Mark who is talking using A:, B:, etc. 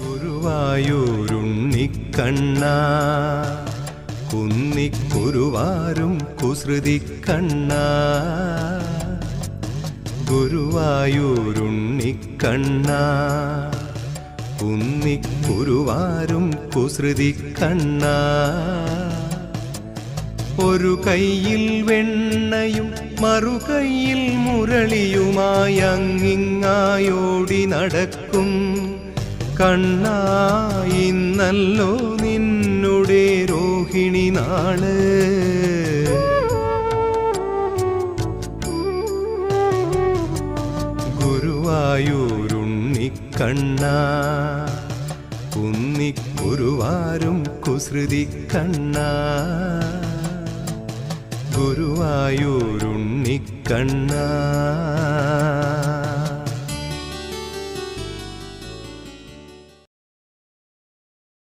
A: ഗുരുവായൂരുണ്ണിക്കണ്ണ. കുന്നിക്കുരുവാരും കുസൃതി കണ്ണ ഗുരുവായൂരുണ്ണിക്കണ്ണ. കുന്നിക്കുരുവാരും കുസൃതി കണ്ണ ഒരു കയ്യിൽ വെണ്ണയും മറുകൈയിൽ മുരളിയുമായി അങ്ങിങ്ങായോടി നടക്കും. കണ്ണായിന്നല്ലോ നിന്നുടെ രോഹിണി നാൾ. ഗുരുവായൂരുണ്ണിക്കണ്ണ കുന്നിക്കുരുവാരും കുസൃതി കണ്ണ ഗുരുവായൂരുണ്ണിക്കണ്ണ